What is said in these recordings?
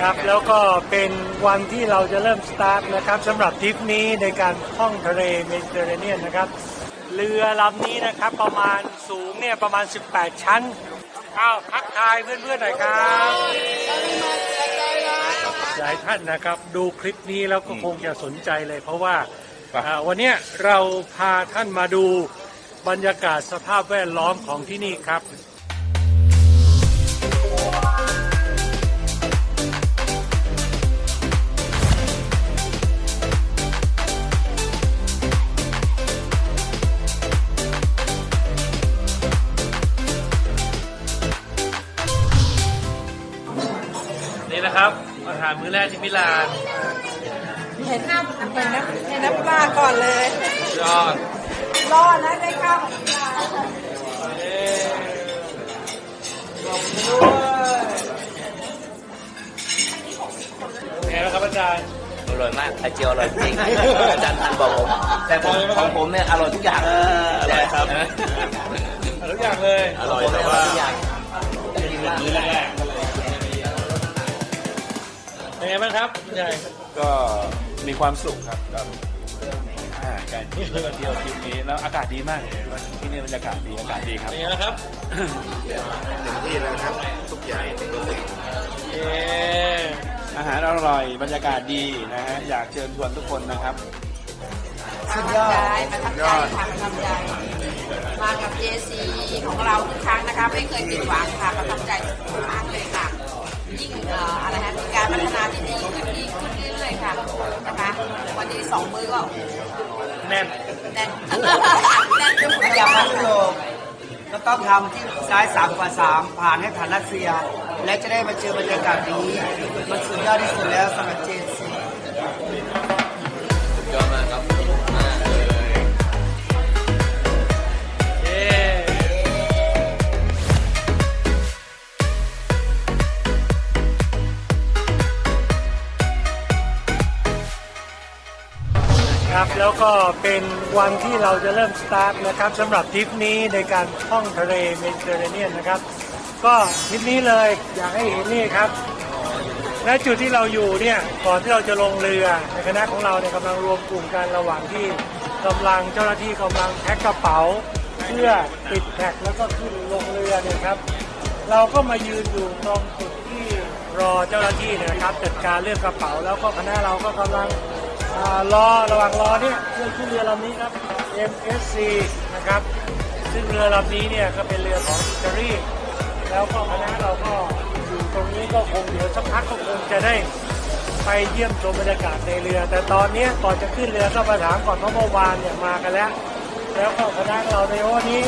ครับแล้วก็เป็นวันที่เราจะเริ่มสตาร์ทนะครับสำหรับทริปนี้ในการท่องทะเลเมดิเตอร์เรเนียนนะครับ เรือลำนี้นะครับประมาณสูงเนี่ยประมาณ 18 ชั้นอ้าวทักทายเพื่อนๆหน่อยครับหลายท่านนะครับดูคลิปนี้แล้วก็คงจะสนใจเลย เพราะว่าอ่าวันเนี้ยเราพาท่านมาดูบรรยากาศสภาพแวดล้อมของที่นี่ครับ แรกที่มิลานเห็นน้ำเห็นน้ำเห็นน้ำปลาก่อนเลยยอดรอดนะได้ข้าวของปลาเอ๊ะขอบคุณด้วยไงบ้างครับอาจารย์ อร่อยมากไข่เจียวอร่อยจริง อาจารย์ทันบอกผม แต่ผมของผมเนี่ยอร่อยทุกอย่างอร่อยครับ ทุกอย่างเลย อร่อยแต่ว่าทุกอย่างมื้อแรก เป็นไงบ้างครับใหญ่ก็มีความสุขครับกับอ่าการที่เราเที่ยวทริปนี้แล้วอากาศดีมากเลยว่าที่นี่บรรยากาศดีอากาศดีครับ เป็นไงบ้างครับเต็มที่แล้วครับ ทุกอย่างรู้สึกเอ๊ะอาหารอร่อยบรรยากาศดีนะฮะอยากเชิญชวนทุกคนนะครับสุดยอดประทับใจค่ะประทับใจมากับ JC ของเราทุกครั้งนะคะ ไม่เคยผิดหวังค่ะประทับใจทุกครั้งเลยค่ะ ยิ่งอะไรนะมีการพัฒนาที่ดีขึ้นดีขึ้นเรื่อยๆค่ะนะคะวันนี้สองมือก็แน่นแน่นแน่นทุกออย่าย่ายุโรปก็ต้องทำที่ซ้ายสามกว่าสามผ่านให้ฐานรัสเซีย และจะได้มาเจอบรรยากาศนี้ มันสุดยอดที่สุดแล้วสำหรับเจน ครับ แล้วก็เป็นวันที่เราจะเริ่มสตาร์ทนะครับสำหรับทริปนี้ในการท่องทะเลเมดิเตอร์เรเนียนนะครับ ก็ทริปนี้เลยอยากให้เห็นนี่ครับณจุดที่เราอยู่เนี่ยก่อนที่เราจะลงเรือในคณะของเราเนี่ยกำลังรวมกลุ่มกันระหว่างที่กำลังเจ้าหน้าที่กำลังแพ็คกระเป๋าเพื่อปิดแพ็คแล้วก็ขึ้นลงเรือเนี่ยครับ เราก็มายืนอยู่ตรงจุดที่รอเจ้าหน้าที่เนี่ยนะครับจัดการเรื่องกระเป๋าแล้วก็คณะเราก็กำลัง อารอระหว่างรอเนี่ยเรื่องขึ้นเรือลำนี้ครับ MSC นะครับ ซึ่งเรือลำนี้เนี่ยก็เป็นเรือของอิตาลีแล้วก็คณะเราก็อยู่ตรงนี้ก็คงเดี๋ยวสักพักก็คงจะได้ไปเยี่ยมชมบรรยากาศในเรือ แต่ตอนนี้ก่อนจะขึ้นเรือก็มาถามก่อนเพราะเมื่อวานเนี่ยมากันแล้ว แล้วก็คณะเราในวันนี้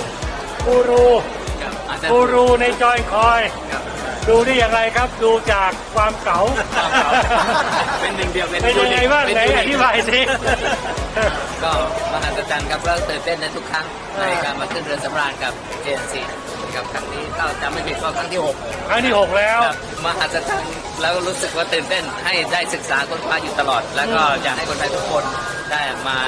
กูรูครับอาจารย์กูรูในจอยคอย ดูได้อย่างไรครับดูจากความเก๋าเป็นหนึ่งเดียวเป็นเป็นยังไงบ้างเป็นไหนยูนิคอธิบายสิก็มหัศจรรย์ครับแล้วตื่นเต้นในทุกครั้งในการมาขึ้นเรือสำราญกับเจนซีกับครั้งนี้ก็จำไม่ผิดก็ครั้งที่หก ครั้งที่หกแล้วครับมหัศจรรย์แล้วรู้สึกว่าตื่นเต้นให้ได้ศึกษาค้นคว้าอยู่ตลอด แล้วก็อยากให้คนไทยทุกคนได้มา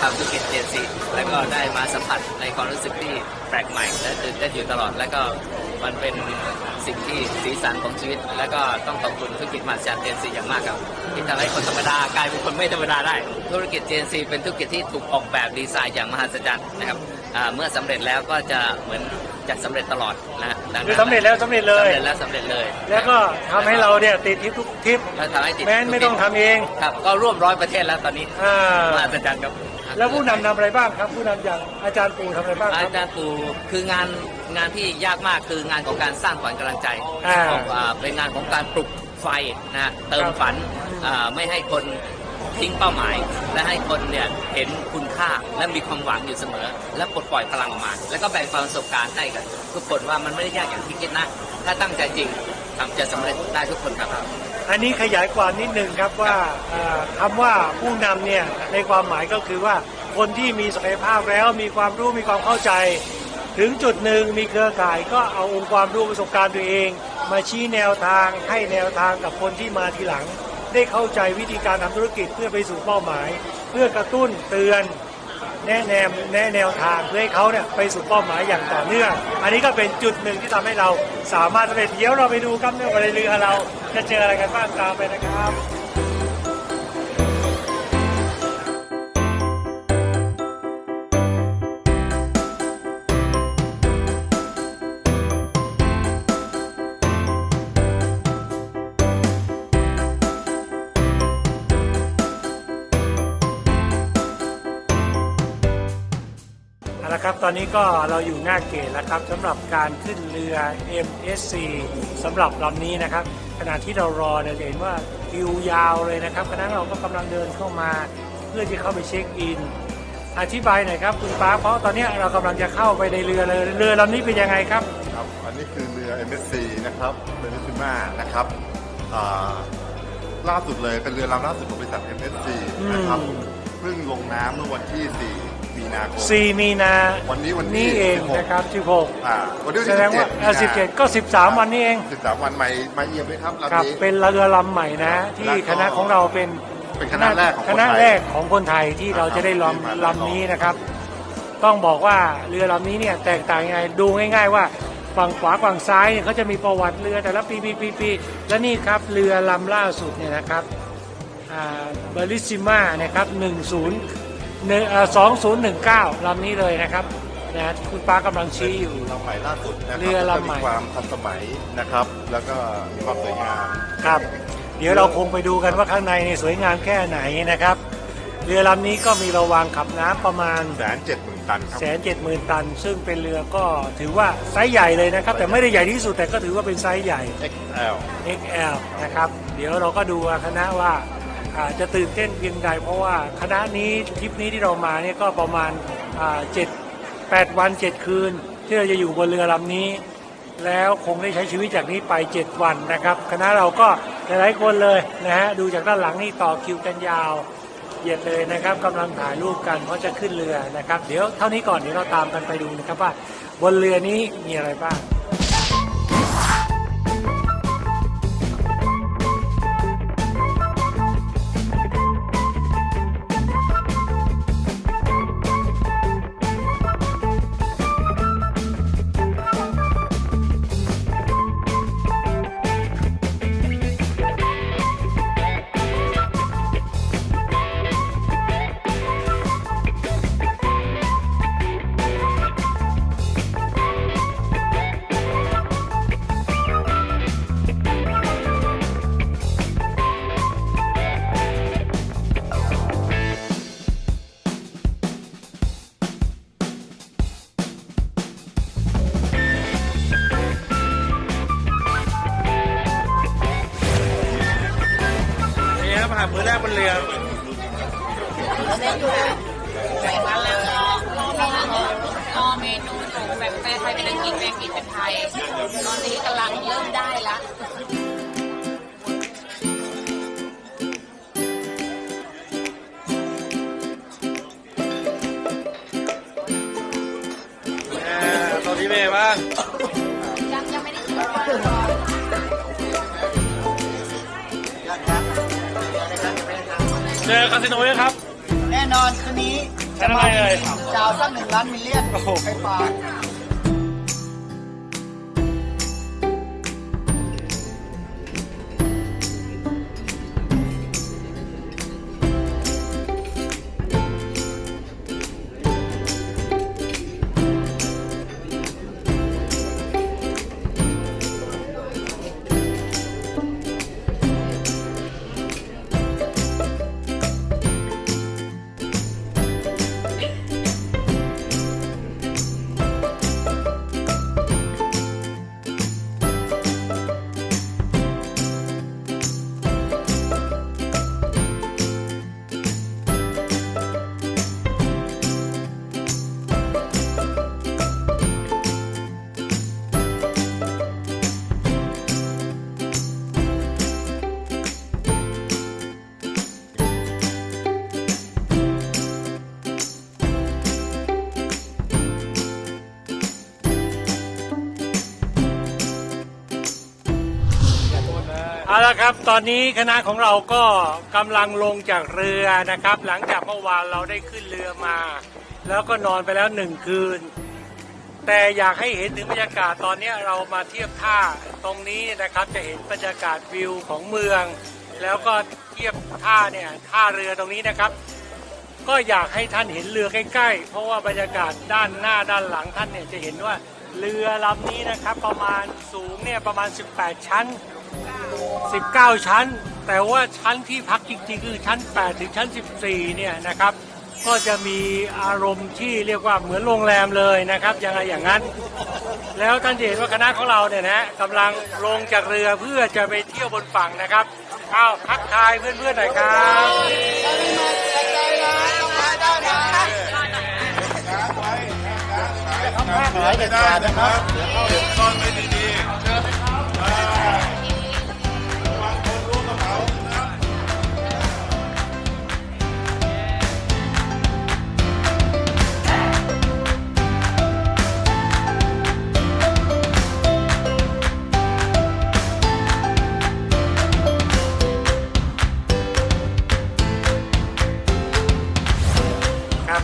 ทำธุรกิจเจนซีแล้วก็ได้มาสัมผัสในความรู้สึกที่แปลกใหม่และตื่นเต้นอยู่ตลอด แล้วก็มันเป็น สิ่งที่สีสันของชีวิต แล้วก็ต้องขอบคุณธุรกิจมหัศจรรย์เจนซีอย่างมากครับที่ทำให้คนธรรมดากลายเป็นคนไม่ธรรมดาได้ ธุรกิจเจนซีเป็นธุรกิจที่ถูกออกแบบดีไซน์อย่างมหัศจรรย์นะครับอ่าเมื่อสำเร็จแล้วก็จะเหมือนจะสำเร็จตลอดนะฮะดังนั้นคือสำเร็จแล้วสำเร็จเลยสำเร็จแล้วสำเร็จเลย แล้วก็ทำให้เราเนี่ยติดทริปทุกทริปแล้วทำให้ติดแม้นไม่ต้องทำเองครับก็ร่วมร้อยประเทศแล้วตอนนี้อ่ามหัศจรรย์ครับแล้วผู้นำทำอะไรบ้างครับ ผู้นำอย่างอาจารย์ปูทำอะไรบ้างคอารับจารย์ปูคืองาน งานที่ยากมากคืองานของการสร้างขวัญกำลังใจอ่าของอ่าเป็นงานของการปลุกไฟนะฮะเติมฝันอ่าไม่ให้คนทิ้งเป้าหมาย และให้คนเนี่ยเห็นคุณค่าและมีความหวังอยู่เสมอ และปลดปล่อยพลังออกมา แล้วก็แบ่งปันประสบการณ์ให้กันทุกคนว่ามันไม่ได้ยากอย่างที่คิดนะถ้าตั้งใจจริงทำจะสำเร็จได้ทุกคนครับ อันนี้ขยายความนิดนึงครับว่าเอ่อคำว่าผู้นำเนี่ยในความหมายก็คือว่าคนที่มีศักยภาพแล้วมีความรู้มีความเข้าใจ ถึงจุดหนึ่งมีเครือข่ายก็เอาองค์ความรู้ประสบการณ์ตัวเอง มาชี้แนวทางให้แนวทางกับคนที่มาทีหลัง ได้เข้าใจวิธีการทำธุรกิจเพื่อไปสู่เป้าหมาย เพื่อกระตุ้นเตือนแนะแนวแนะแนวทางเพื่อให้เขาเนี่ยไปสู่เป้าหมายอย่างต่อเนื่อง อันนี้ก็เป็นจุดหนึ่งที่ทำให้เราสามารถสำเร็จเดี๋ยวเราไปดูครับเนี่ยในเรือเราจะเจออะไรกันบ้างตามไปนะครับ ละครับ ตอนนี้ก็เราอยู่หน้าเกตแล้วครับสำหรับการขึ้นเรือ MSC สำหรับลำนี้นะครับ ขณะที่เรารอเนี่ยจะเห็นว่าคิวยาวเลยนะครับคณะเราก็กำลังเดินเข้ามาเพื่อที่เข้าไปเช็คอิน อธิบายหน่อยครับคุณป้าเพราะตอนนี้เรากำลังจะเข้าไปในเรือเลยเรือลำนี้เป็นยังไงครับครับ อันนี้คือเรือ MSC นะครับเรือมิซูมานะครับอ่าล่าสุดเลยเป็นเรือลำล่าสุดของบริษัท MSC นะครับอืมเพิ่งลงน้ำเมื่อวันที่ 4 มีนาคม 4 มีนาวันนี้วันที่เอง16 นะครับอ่าวันนี้16วันแสที่ดงว่า17เอ่อ17 ก็ 13 วันนี้เอง13วันใหม่มาเยี่ยมเลยครับครับลำนี้ เป็นเรือลำใหม่นะ ที่แล้วก็คณะของเราเป็นเป็นคณะแรกของคคนณะไทยแรกของคนไทยที่เราจะได้ที่มาลำลำนี้นะครับ ต้องบอกว่าเรือลำนี้เนี่ยแตกต่างยังไงดูง่าย ๆ ว่าฝั่งขวาฝั่งซ้ายเนี่ยเขาจะมีประวัติเรือแต่ละปีปีปีปีและนี่ครับเรือลำล่าสุดเนี่ยนะครับเบริซิม่านะครับ 10 2019ลำนี้เลยนะครับนะที่คุณป้ากำลังชี้อยู่ ลำใหม่ล่าสุดนะครัเรือลำใหม่แล้วก็มีความทันสมัยนะครับ แล้วก็มีความสวยงาม ครับ เดี๋ยวเราคงไปดูกันว่าข้างในนี่สวยงามแค่ไหนนะครับ เรือลำนี้ก็มีระวางขับน้ำประมาณ แสนเจ็ดหมื่นตันครับ แสนเจ็ดหมื่นตัน ซึ่งเป็นเรือก็ถือว่าไซส์ใหญ่เลยนะครับ แต่ไม่ได้ใหญ่ที่สุดแต่ก็ถือว่าเป็นไซส์ใหญ่ XL XL นะครับ เดี๋ยวเราก็ดูคณะว่า อาจะตื่นเต้นเพียงใดเพราะว่าคณะนี้ทริปนี้ที่เรามาเนี่ยก็ประมาณเจ็ดแปดวันเจ็ดคืน ที่เราจะอยู่บนเรือลำนี้ แล้วคงได้ใช้ชีวิตจากนี้ไป7วันนะครับ คณะเราก็หลายๆคนเลยนะฮะดูจากด้านหลังนี่ต่อคิวกันยาวเหยียดเลยนะครับกำลังถ่ายรูปกันเพราะจะขึ้นเรือนะครับ เดี๋ยวเท่านี้ก่อนเดี๋ยวเราตามกันไปดูนะครับว่าบนเรือนี้มีอะไรบ้าง ครับอาหารมื้อแรกบนเรือรอเมนูอยู่แบบแปลไทยเป็นอังกฤษแปลอังกฤษเป็นไทย ตอนนี้กำลังเริ่มได้ละ จอคาสิโนยังครับ แน่นอนคืนนี้ใช้ทำไมเอ่ยจะเอาสักหนึ่งล้านมิลเลียนโอ้โหไปฝาก ละครับ ตอนนี้คณะของเราก็กำลังลงจากเรือนะครับ หลังจากเมื่อวานเราได้ขึ้นเรือมา แล้วก็นอนไปแล้วหนึ่งคืน แต่อยากให้เห็นถึงบรรยากาศตอนนี้เรามาเทียบท่าตรงนี้นะครับจะเห็นบรรยากาศวิวของเมือง แล้วก็เทียบท่าเนี่ยท่าเรือตรงนี้นะครับ ก็อยากให้ท่านเห็นเรือใกล้ ๆ เพราะว่าบรรยากาศด้านหน้าด้านหลังท่านเนี่ยจะเห็นว่าเรือลำนี้นะครับประมาณสูงเนี่ยประมาณ 18 ชั้น 19 ชั้น แต่ว่าชั้นที่พักจริงๆ คือชั้น 8 ถึงชั้น 14 เนี่ยนะครับ ก็จะมีอารมณ์ที่เรียกว่าเหมือนโรงแรมเลยนะครับยังไงอย่างนั้น แล้วท่านจะเห็นว่าคณะของเราเนี่ยนะกำลังลงจากเรือเพื่อจะไปเที่ยวบนฝั่งนะครับอ้าวทักทายเพื่อนๆหน่อยครับหายไม่ได้นะครับเดี๋ยวเขาเห็นซ่อนไว้ดีๆ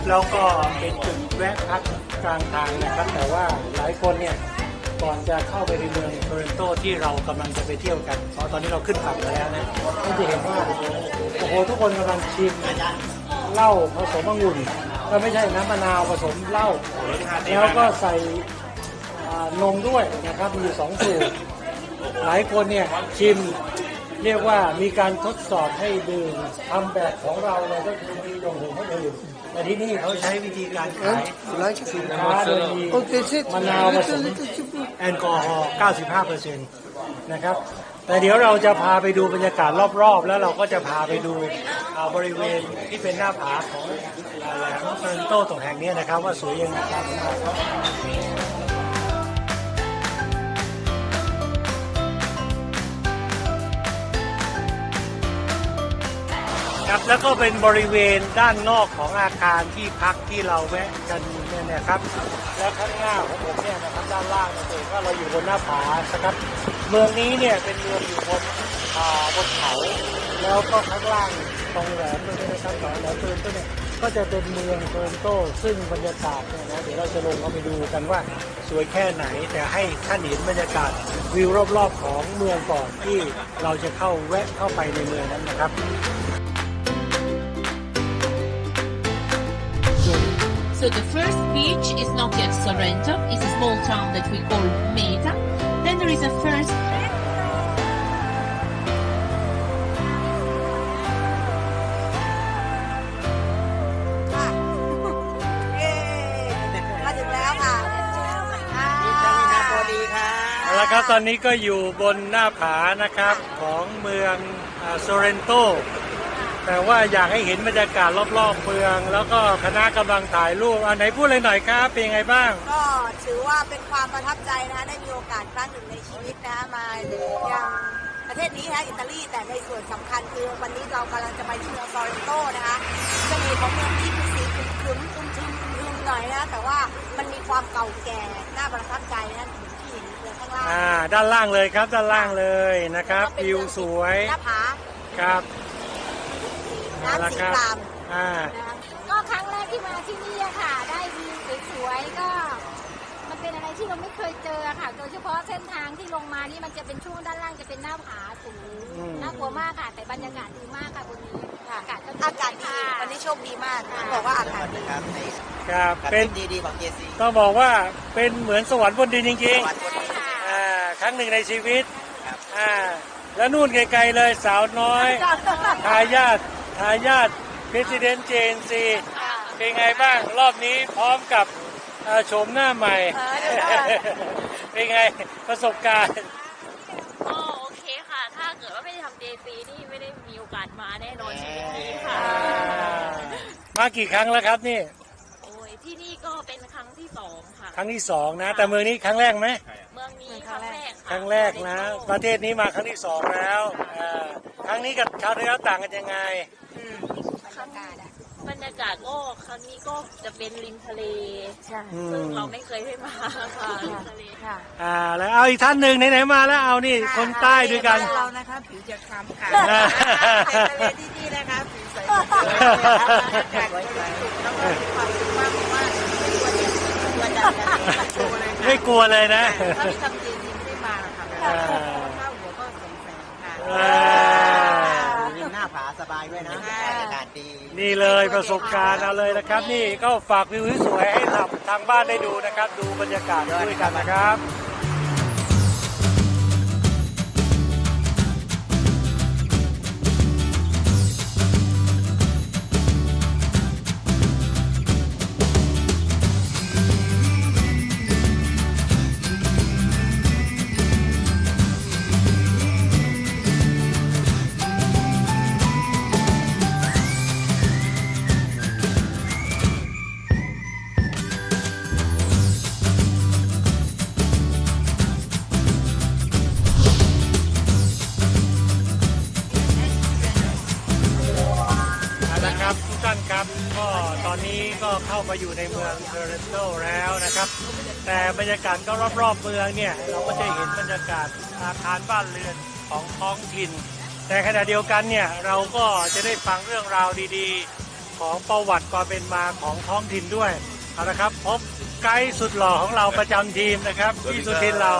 แล้วก็เป็นจุดแวะพักกลางทางนะครับ แต่ว่าหลายคนเนี่ยก่อนจะเข้าไปในเมืองโตรนโตที่เรากำลังจะไปเที่ยวกันเพราะตอนนี้เราขึ้นฝั่งมาแล้วนะก็จะเห็นว่าโอ้โหทุกคนกำลังชิมเหล้าผสมองุ่นก็ไม่ใช่น้ำมะนาวผสมเหล้าแล้วก็ใส่นมด้วยนะครับมีสองสูตรหลายคนเนี่ยชิม เรียกว่ามีการทดสอบให้ดื่มทำแบบของเราเลยก็คือมีดงหูคนอื่นแต่ที่นี่เขาใช้วิธีการขายสินค้าโดยมีมะนาวผสมแอลกอฮอล์95%นะครับ แต่เดี๋ยวเราจะพาไปดูบรรยากาศรอบๆ แล้วเราก็จะพาไปดูอ่าบริเวณที่เป็นหน้าผาของอ่าแหลมเซนโตตรงแห่งนี้นะครับ ว่าสวยยังไงครับ ครับแล้วก็เป็นบริเวณด้านนอกของอาคารที่พักที่เราแวะกันเนี่ยนะครับแล้วข้างหน้าของผมเนี่ยนะครับด้านล่างเนี่ยจะเห็นว่าเราอยู่บนหน้าผานะครับ เมืองนี้เนี่ยเป็นเมืองอยู่บนอ่าบนเขาแล้วก็ข้างล่างตรงแหลมตรงนี้นะครับแหลมแหลมเตินโตเนี่ยก็จะเป็นเมืองเตินโตซึ่งบรรยากาศเนี่ยนะเดี๋ยวเราจะลงเข้าไปดูกันว่าสวยแค่ไหนแต่ให้ท่านเห็นบรรยากาศวิวรอบๆของเมืองก่อนที่เราจะเข้าแวะเข้าไปในเมืองนั้นนะครับ So the first beach is not yet Sorrento, it's a small town that we call Meta. Then there is a first เย้มาถึงแล้วค่ะอ่าสวัสดีครับเอาละครับตอนนี้ก็อยู่บนหน้าผานะครับของเมืองโซเรนโต แต่ว่าอยากให้เห็นบรรยากาศรอบๆเมือง แล้วก็คณะกำลังถ่ายรูปอันไหนพูดเลยหน่อยครับ เป็นยังไงบ้าง ก็ถือว่าเป็นความประทับใจนะคะได้มีโอกาสครั้งหนึ่งในชีวิตนะคะมายังประเทศนี้นะคะอิตาลีแต่ในส่วนสำคัญคือวันนี้เรากำลังจะไปที่เมืองซอเรนโตนะคะเสน่ห์ของเมืองนี้คือสีครึ้มๆอึมทึมอึมทึมหน่อยนะแต่ว่ามันมีความเก่าแก่น่าประทับใจนะที่เห็นเรือข้างล่างอ่าด้านล่างเลยครับด้านล่างเลยนะครับวิวสวยหน้าผา ครับ น้ำสีครามอ่านะคะก็ครั้งแรกที่มาที่นี่อะค่ะ ได้วิวสวยๆก็ มันเป็นอะไรที่เราไม่เคยเจอค่ะ โดยเฉพาะเส้นทางที่ลงมานี่มันจะเป็นช่วงด้านล่างจะเป็นหน้าผาสูงน่ากลัวมากค่ะ แต่บรรยากาศดีมากค่ะบนนี้อากาศก็อากาศดีวันนี้โชคดีมากต้องบอกว่าอากาศดี ครับในครับกับเป็นทีมดีๆของเจซีต้องบอกว่าเป็นเหมือนสวรรค์บนดินจริงวันบนใช่ค่ะๆอ่าครั้งหนึ่งในชีวิตอ่าแล้วนู่นไกลๆเลยสาวน้อยทายาท ทายาทประธานเจนซีเป็นไงบ้างรอบนี้พร้อมกับเอ่อโฉมหน้าใหม่เป็นไงประสบการณ์ ก็โอเคค่ะ ถ้าเกิดว่าไม่ได้ทำเจซีนี่ไม่ได้มีโอกาสมาแน่นอนชีวิตนี้ค่ะ มากี่ครั้งแล้วครับนี่ โอ้ยที่นี่ก็เป็นครั้งที่สองค่ะ ครั้งที่สองนะ แต่เมืองนี้ครั้งแรกไหมเมืองนี้ครั้งแรกค่ะครั้งแรกนะ ประเทศนี้มาครั้งที่สองแล้วอ่าครั้งนี้กับคราวที่แล้วต่างกันยังไง บรรยากาศก็ครั้งนี้ก็จะเป็นริมทะเลอืมซึ่งเราไม่เคยได้มาค่ะริมทะเลอ่าแล้วเอาอีกท่านหนึ่งไหนๆมาแล้วเอานี่คนใต้ด้วยกัน เรานะคะผิวจะคล้ำค่ะอ่าแต่ทะเลที่นี่นะคะผิวใสๆอากาศบริสุทธิ์แล้วก็มีความสุขมากเพราะว่าไม่ควรจะควรจะไม่กลัวเลยนะ ถ้าที่ทำจริงไม่ได้มาหรอกค่ะอ่า ข้าวหัวก็สงสัยค่ะ อ่าริม หน้าผาสบายด้วยนะอากาศดีนี่เลยประสบการณ์เอาเลยนะครับ นี่ก็ฝากวิวสวยๆให้ทำทางบ้านได้ดูนะครับ ดูบรรยากาศด้วยกันนะครับ มาอยู่ในเมืองเทอร์เรนโตแล้วนะครับ แต่บรรยากาศก็รอบๆเมืองเนี่ยเราก็จะเห็นบรรยากาศอาคารบ้านเรือนของท้องถิ่น แต่ขณะเดียวกันเนี่ยเราก็จะได้ฟังเรื่องราวดีๆ ของประวัติความเป็นมาของท้องถิ่นด้วยเอาละครับพบไกด์สุดหล่อของเราประจำทีมนะครับพี่สุทินเรา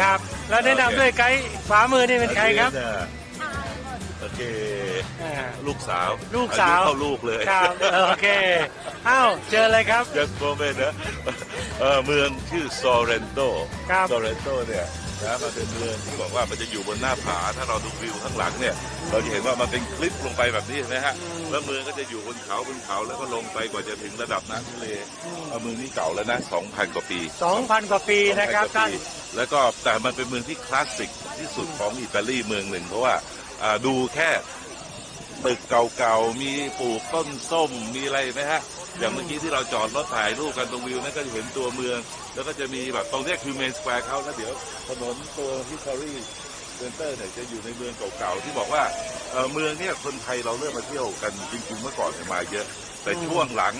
ครับ แล้วแนะนำด้วยไกด์ขวามือนี่เป็นใครครับโอเค อ่า ลูกสาวลูกสาว อยุเท่าลูกเลย ครับโอเคอ้าวเจอเลยครับ just moment นะเอ่อเมืองชื่อซอเรนโตครับ ซอเรนโตเนี่ยนะมันเป็นเมืองที่บอกว่ามันจะอยู่บนหน้าผา ถ้าเราดูวิวข้างหลังเนี่ย เราจะเห็นว่ามันเป็นคลิปลงไปแบบนี้เห็นไหมฮะแล้วเมืองก็จะอยู่บนเขาบนเขาแล้วก็ลงไปกว่าจะถึงระดับน้ำทะเลเอ่อเมืองนี้เก่าแล้วนะ 2,000 กว่าปี2,000 กว่าปีนะครับ2,000กว่ท่าน ปีแล้วก็แต่มันเป็นเมืองที่คลาสสิกที่สุดของอิตาลีเมืองหนึ่งเพราะว่าอ่าดูแค่ ตึกเก่าๆ มีปลูกต้นส้ม มีอะไรไหมฮะ อย่างเมื่อกี้ที่เราจอดรถถ่ายรูปกันตรงวิวนั่นก็จะเห็นตัวเมือง แล้วก็จะมีแบบตรงเนี้ยคือเมนสแควร์เขาแล้วเดี๋ยวถนนตัวฮิสตอรี่เซ็นเตอร์เนี่ยจะอยู่ในเมืองเก่าๆ ที่บอกว่าเเมืองเนี่ยคนไทยเราเริ่มมาเที่ยวกันจริงๆเมื่อก่อนเนี่ยมาเยอะ แต่ช่วงหลัง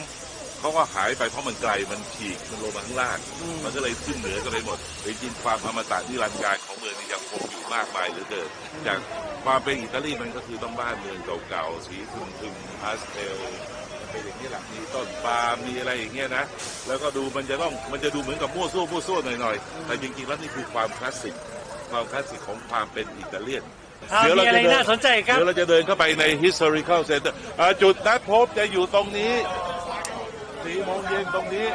เขาก็หายไปเพราะมันไกลมันฉีกมันลงมาข้างล่างมันก็เลยขึ้นเหนือกันไปหมดแต่จริงๆความอมตะนิรันดร์การของเมืองนี่ยังคงอยู่มากมายเหลือเกินจากความเป็นอิตาลีมันก็คือต้องบ้านเมืองเก่าๆสีทึมๆพาสเทลมันเป็นอย่างนี้แหละมีต้นปาล์มมีอะไรอย่างเงี้ยนะแล้วก็ดูมันจะต้องมันจะดูเหมือนกับมั่วซั่วมั่วซั่วหน่อยๆแต่จริงๆแล้วนี่คือความคลาสสิกความคลาสสิกของความเป็นอิตาเลียนอ่ามีอะไรน่าสนใจครับเดี๋ยวเราจะเดินเข้าไปใน historical center อ่าจุดนัดพบจะอยู่ตรงนี้ สี่โมงเย็นตรงนี้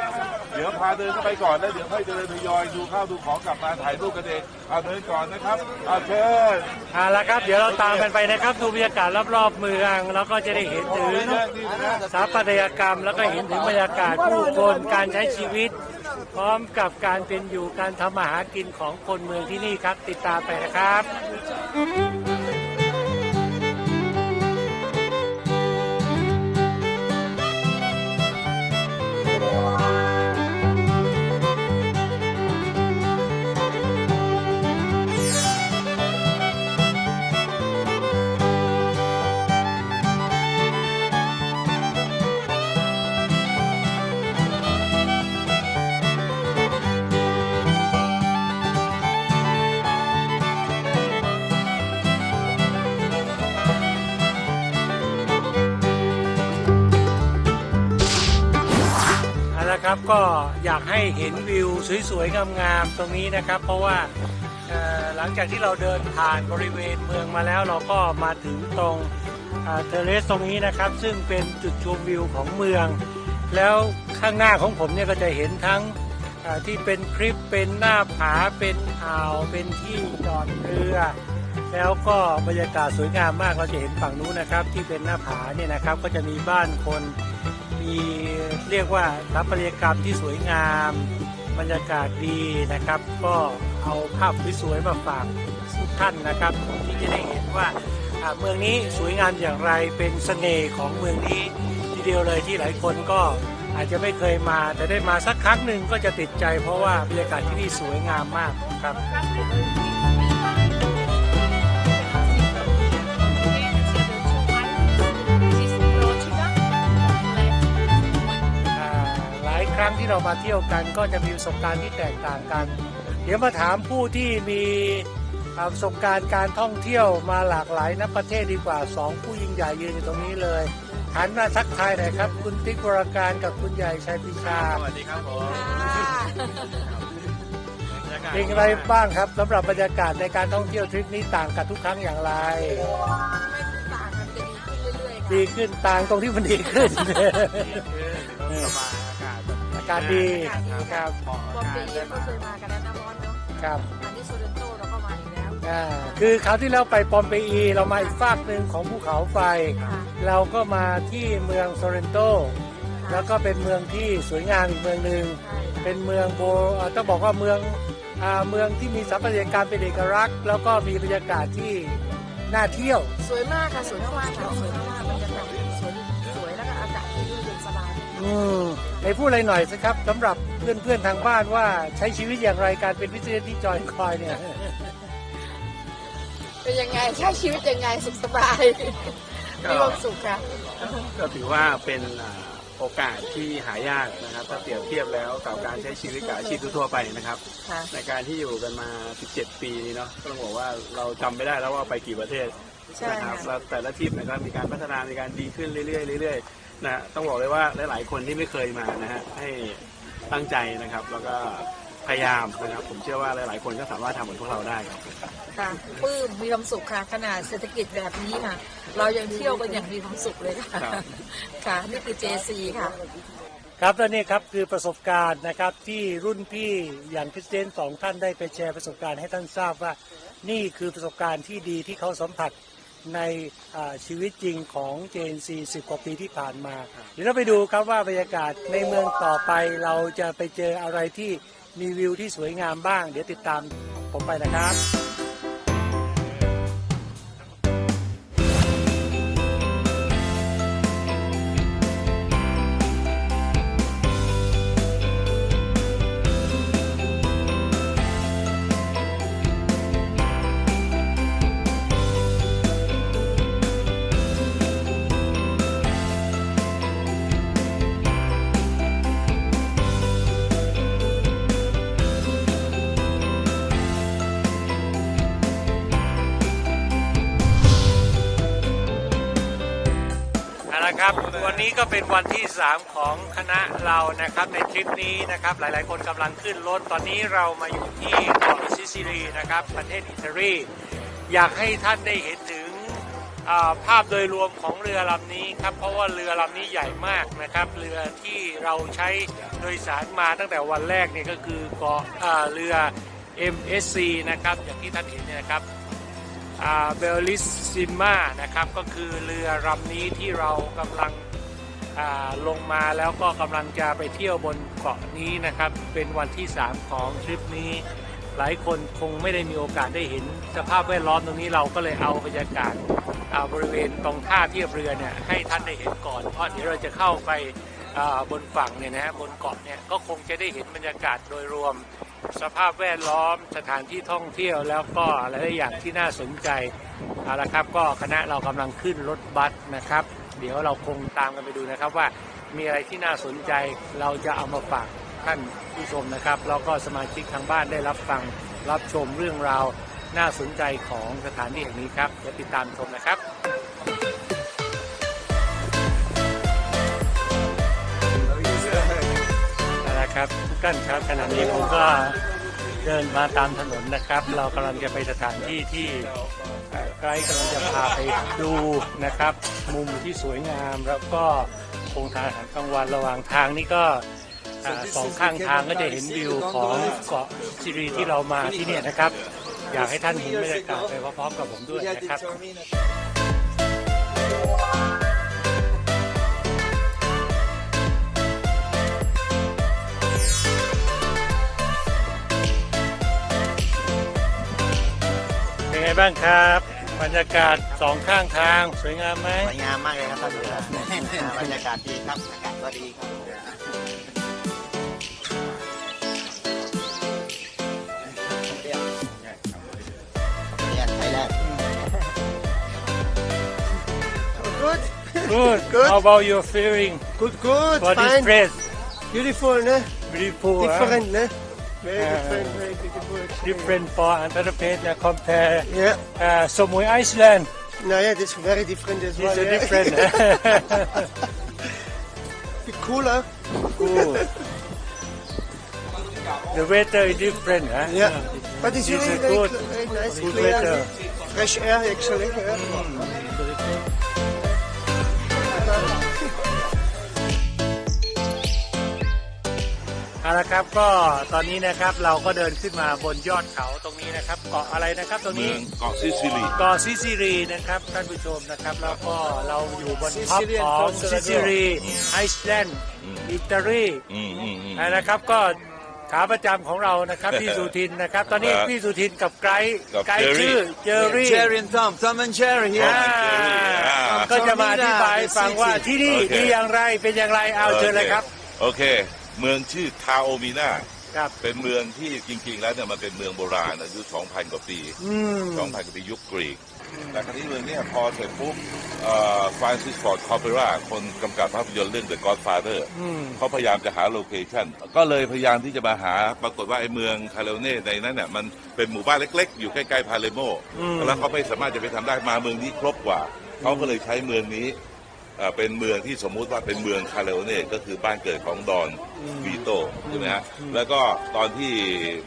เดี๋ยวพาเดินเข้าไปก่อนแล้วเดี๋ยวค่อยเดินทยอยดูข้าวดูของกลับมาถ่ายรูปกันเองเอาเดินก่อนนะครับเอาเชิญเอาละครับ เดี๋ยวเราตามกันไปนะครับดูบรรยากาศรอบๆเมืองแล้วก็จะได้เห็นถึงสถาปัตยกรรม แล้วก็เห็นถึงบรรยากาศผู้คนการใช้ชีวิต พร้อมกับการเป็นอยู่การทำมาหากินของคนเมืองที่นี่ครับ ติดตามไปนะครับ เอาละครับก็อยากให้เห็นวิวสวยๆ งามๆ ตรงนี้นะครับ เพราะว่าหลังจากที่เราเดินผ่านบริเวณเมืองมาแล้วเราก็มาถึงตรงเทเลสตรงนี้นะครับ ซึ่งเป็นจุดชมวิวของเมือง แล้วข้างหน้าของผมเนี่ยก็จะเห็นทั้งที่เป็นคลิปเป็นหน้าผาเป็นอ่าวเป็นที่จอดเรือ แล้วก็บรรยากาศสวยงามมากเราจะเห็นฝั่งนู้นนะครับ ที่เป็นหน้าผาเนี่ยนะครับก็จะมีบ้านคน มีเรียกว่าสถาปัตยกรรมที่สวยงามบรรยากาศดีนะครับ ก็เอาภาพสวยๆมาฝากทุกท่านนะครับ ที่จะได้เห็นว่าอ่าเมืองนี้สวยงามอย่างไรเป็นเสน่ห์ของเมืองนี้ทีเดียวเลยที่หลายคนก็อาจจะไม่เคยมาแต่ได้มาสักครั้งหนึ่งก็จะติดใจ เพราะว่าบรรยากาศที่นี่สวยงามมากครับ งที่เรามาเที่ยวกันก็จะมีประสบการณ์ที่แตกต่างกัน เดี๋ยวมาถามผู้ที่มีอ่าประสบการณ์การท่องเที่ยวมาหลากหลายนับประเทศดีกว่าสองผู้ยิ่งใหญ่ยืนอยู่ตรงนี้เลยหันมาทักทายหน่อยครับ คุณติ๊กวรการกับคุณใหญ่ชัยพิชาสวัสดีครับผมค่ะเป็นอะไรบ้างครับสำหรับบรรยากาศในการท่องเที่ยวทริปนี้ต่างกับทุกครั้งอย่างไรไม่ต่างกันจะดีขึ้นเรื่อยๆค่ะดีขึ้นต่างตรงที่มันดีขึ้นสบายอากาศอากาศดี ครับบอมเบย์ก็เคยมากันแล้วน้ำร้อนเนาะ ครับอันนี้โซเลนโตเราก็มาอีกแล้วอ่าคือคราวที่แล้วไปปอมเปอีเรามาอีกฝากหนึ่งของภูเขาไฟ ค่ะเราก็มาที่เมืองโซเรนโต แล้วก็เป็นเมืองที่สวยงามอีกเมืองหนึ่ง ใช่เป็นเมืองโบเอ่อต้องบอกว่าเมืองอ่าเมืองที่มีสถาปัตยกรรมเป็นเอกลักษณ์ แล้วก็มีบรรยากาศที่น่าเที่ยว สวยมากค่ะ สวยมากๆค่ะสวยมากๆบรรยากาศส อืมไอ้พูดอะไรหน่อยสิครับสำหรับเพื่อนๆทางบ้านว่าใช้ชีวิตอย่างไรการเป็นวิทยาที่จอยคอยเนี่ย เป็นยังไงใช้ชีวิตยังไงสุขสบายมีความสุขค่ะ ก็ถือว่าเป็นอ่าโอกาสที่หายากนะครับถ้าเปรียบเทียบแล้วกับการใช้ชีวิตกับอาชีพทั่วๆไปนะครับ ค่ะ ในการที่อยู่กันมา 17 ปีนี้เนาะต้องบอกว่าเราจำไม่ได้แล้วว่าไปกี่ประเทศใช่นะครับค่ะ แล้วแต่ละทริปเนยก็มีการพัฒนามีการดีขึ้นเรื่อยๆเรื่อยๆ นะต้องบอกเลยว่าหลายๆคนที่ไม่เคยมานะฮะให้ตั้งใจนะครับ แล้วก็พยายามนะครับ ผมเชื่อว่าหลายๆ คนก็สามารถทำเหมือนพวกเราได้ครับ ค่ะปลื้มมีความสุขค่ะขนาดเศรษฐกิจแบบนี้ค่ะ เรายังเที่ยวกันอย่างมีความสุขเลยค่ะ ครับ ค่ะ นี่คือ JC ค่ะ ครับและนี่ครับคือประสบการณ์นะครับที่รุ่นพี่อย่างคริสเตียนสองท่านได้ไปแชร์ประสบการณ์ให้ท่านทราบว่า นี่คือประสบการณ์ที่ดีที่เขาสัมผัส ในอ่าชีวิตจริงของ JNC 10 กว่าปีที่ผ่านมา เดี๋ยวเราไปดูครับว่าบรรยากาศในเมืองต่อไปเราจะไปเจออะไรที่มีวิวที่สวยงามบ้าง เดี๋ยวติดตามผมไปนะครับ เอาละครับวันนี้ก็เป็นวันที่ 3 ของคณะเรานะครับในทริปนี้นะครับหลายๆ คนกำลังขึ้นรถตอนนี้เรามาอยู่ที่เกาะซิซิลีนะครับประเทศอิตาลีอยากให้ท่านได้เห็นถึงภาพโดยรวมของเรือลำนี้ครับเพราะว่าเรือลำนี้ใหญ่มากนะครับ เรือที่เราใช้โดยสารมาตั้งแต่วันแรกเนี่ยก็คือเกาะเรือ MSC นะครับอย่างที่ท่านเห็นเนี่ยนะครับ เบลลิสซิมานะครับก็คือเรือลำนี้ที่เรากำลังลงมาแล้วก็กำลังจะไปเที่ยวบนเกาะนี้นะครับ เป็นวันที่ 3 ของทริปนี้ หลายคนคงไม่ได้มีโอกาสได้เห็น สภาพแวดล้อมตรงนี้เราก็เลยเอาบรรยากาศาบริเวณตรงท่าเทียบเรือเนี่ยให้ท่านได้เห็นก่อน เพราะเดี๋ยวเราจะเข้าไปาบนฝั่งเนี่ยนะฮะบนเกาะเนี่ยก็คงจะได้เห็นบรรยากาศโดยรวม สภาพแวดล้อมสถานที่ท่องเที่ยวแล้วก็หลายๆอย่างที่น่าสนใจเอาละครับก็คณะเรากำลังขึ้นรถบัสนะครับ เดี๋ยวเราคงตามกันไปดูนะครับว่ามีอะไรที่น่าสนใจเราจะเอามาฝากท่านผู้ชมนะครับแล้วก็สมาชิกทางบ้านได้รับฟังรับชมเรื่องราวน่าสนใจของสถานที่แห่งนี้ครับเดี๋ยวติดตามชมนะครับ นะครับทุกท่านครับขณะนี้ผมก็เดินมาตามถนนนะครับ เรากำลังจะไปสถานที่ที่ไกด์กำลังจะพาไปดูนะครับ มุมที่สวยงามแล้วก็คงทานอาหารกลางวันระหว่างทางนี่ก็สองข้างทางก็จะเห็นวิวของเกาะซิรีที่เรามาที่นี่นะครับ อยากให้ท่านเห็นบรรยากาศไปพร้อมๆกับผมด้วยนะครับ บ้างครับ บรรยากาศสองข้างทางสวยงามไหมสวยงามมากเลยครับท่านผู้ชมบรรยากาศดีครับอากาศก็ดีครับเรียนไทยแลนด์ Good, Good. Good. How about your feeling good, good, for this fine. place? Beautiful, ne? Beautiful. huh? Different, ne? Very Yeah. different, very beautiful. Different for another uh, compare Yeah. uh, Samui Iceland. No, yeah, this is very different as It's well. a yeah. different. Bit cooler. cool. the weather is different ฮะ Yeah. But it's It's really very, good- very nice, good clear, weather. fresh air, excellent. Yeah. เอาละครับก็ตอนนี้นะครับเราก็เดินขึ้นมาบนยอดเขาตรงนี้นะครับ เกาะอะไรนะครับตรงเมืนี้องเกาะซิซิลี เกาะซิซิลีนะครับท่านผู้ชมนะครับแล้วก็เราอยู่บนท็อป Sicilian ของ Coast ซิซิลีไอซ์แลนด์อิตาลี อืมอืมอืม นะครับก็ขาประจำของเรานะครับ พี่สุทินนะครับ ตอนนี้ครับพี่สุทินกับไกด์กับไกด์ Jerry ชื่อเจอรี่ Jerry and Tom Tom and Jerry อ่าอ่าอ่าก็จะมาอธิบายให้ฟังว่าที่นี่โอเค ดีอย่างไรเป็นอย่างไรเอาเชิญเลยครับ โอเค เมืองชื่อทาโอมินาครับ เป็นเมืองที่จริง ๆ แล้วเนี่ยมันเป็นเมืองโบราณอายุ 2,000 กว่าปี อืม 2,000 กว่าปียุคกรีก แต่ครั้นี้เมืองเนี้พอเสร็จปุ๊บฟรานซิสฟอร์ดคอปเปราคนกำกับภาพยนตร์เรื่อง The Godfather อืม เขาพยายามจะหาโลเคชันก็เลยพยายามที่จะมาหาปรากฏว่าไอ้เมืองคาเลเน่ในนั้นเนี่ยมันเป็นหมู่บ้านเล็กๆ อยู่ใกล้ๆ พาเลโม อืม แล้วเขาไม่สามารถจะไปทำได้มาเมืองนี้ครบกว่า เขาก็เลยใช้เมืองนี้ เอ่อเป็นเมืองที่สมมุติว่าเป็นเมืองคาเลเน่ก็คือบ้านเกิดของดอนวีโตใช่ไหมฮะแล้วก็ตอนที่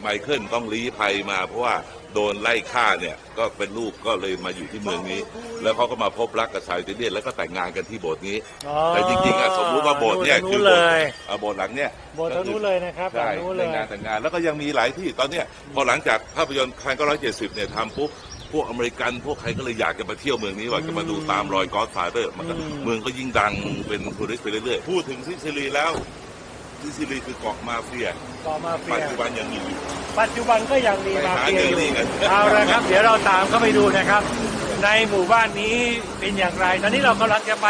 ไมเคิลต้องลี้ภัยมาเพราะว่าโดนไล่ฆ่าเนี่ยก็เป็นลูกก็เลยมาอยู่ที่เมืองนี้ แล้วเขาก็มาพบรักกับชายอิตาเลียนแล้วก็แต่งงานกันที่โบสถ์นี้อ๋อแต่จริงๆอะสมมุติว่าโบสถ์เนี่ยทางคืนู้อนโบเลสถ์ยอ่าโบสถ์หลังเนี่ยโบสถ์ทางนู้นเลยนะครับใช่ทางนู้นเลในยงานแต่งงานแล้วก็ยังมีหลายที่ตอนเนี้ยพอหลังจากภาพยนตร์พันเก้าร้อยเจ็ดสิบเนี่ยทำปุ๊บพ วกอเมริกันพวกใครก็เลยอยากจะมาเที่ยวเมืองนี้ว่าจะมาดูตามรอยกอ d ฟาเดอร์มันก็เมืองก็ยิ่งดังเป็นทัวริสต์ไปเรื่อยๆ พูดถึงซิซิลีแล้วซิซิลีคือเกาะมาเฟียต่อมาเฟีปัยจจุบันยังมีอยู่ ปัจจุบันก็ยังมีไปมาหาเฟียเจออยู่นี่กันเอาละครับ เดี๋ยวเราตามเข้าไปดูนะครับ ในหมู่บ้านนี้เป็นอย่างไร ตอนนี้เรากำลังจะไป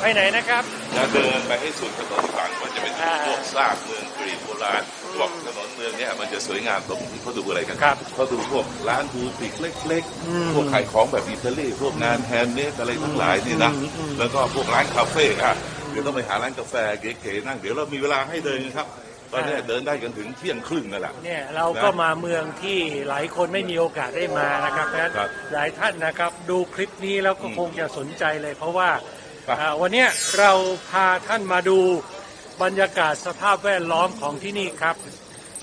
ไปไหนนะครับ จะเดินไปให้สุดถนนฝั่งมันจะเป็นอ่าพวกซากเมืองกรีกโบราณ บอกถนนเมืองเนี้ยมันจะสวยงามตรงที่เขาดูอะไรกันครับเขาดูพวกร้านบูติกเล็กอืมๆพวกขายของแบบอิตาลีพวกงานแฮนด์เมดอะไรทั้งหลายนี่นะอืมอืมแล้วก็พวกร้านคาเฟ่อะเดี๋ยวต้องไปหาร้านกาแฟเก๋ๆนั่งเดี๋ยวเรามีเวลาให้เดินครับตอนนี้เดินได้กันถึงเที่ยงครึ่งนั่นแหละเนี่ยเราก็มาเมืองที่หลายคนไม่มีโอกาสได้มานะครับเพราะฉะนั้นครับหลายท่านนะครับดูคลิปนี้แล้วก็อืมคงจะสนใจเลย เพราะว่าครับอ่าวันเนี้ยเราพาท่านมาดู บรรยากาศสภาพแวดล้อมของที่นี่ครับ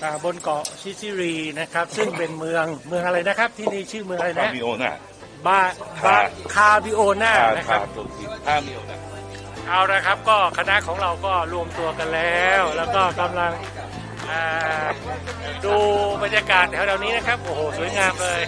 อ่าบนเกาะซิซิลีนะครับ ซึ่งเป็นเมืองเมืองอะไรนะครับ ที่นี่ชื่อเมืองอะไรคานะมิโอน่าบาบาคาบิโอนาคานะครับคาตัวทีคามิโอน่าเอาละครับก็คณะของเราก็รวมตัวกันแล้ว แล้วก็กำลังอ่าดูบรรยากาศแถวๆนี้นะครับ โอ้โห สวยงามเลย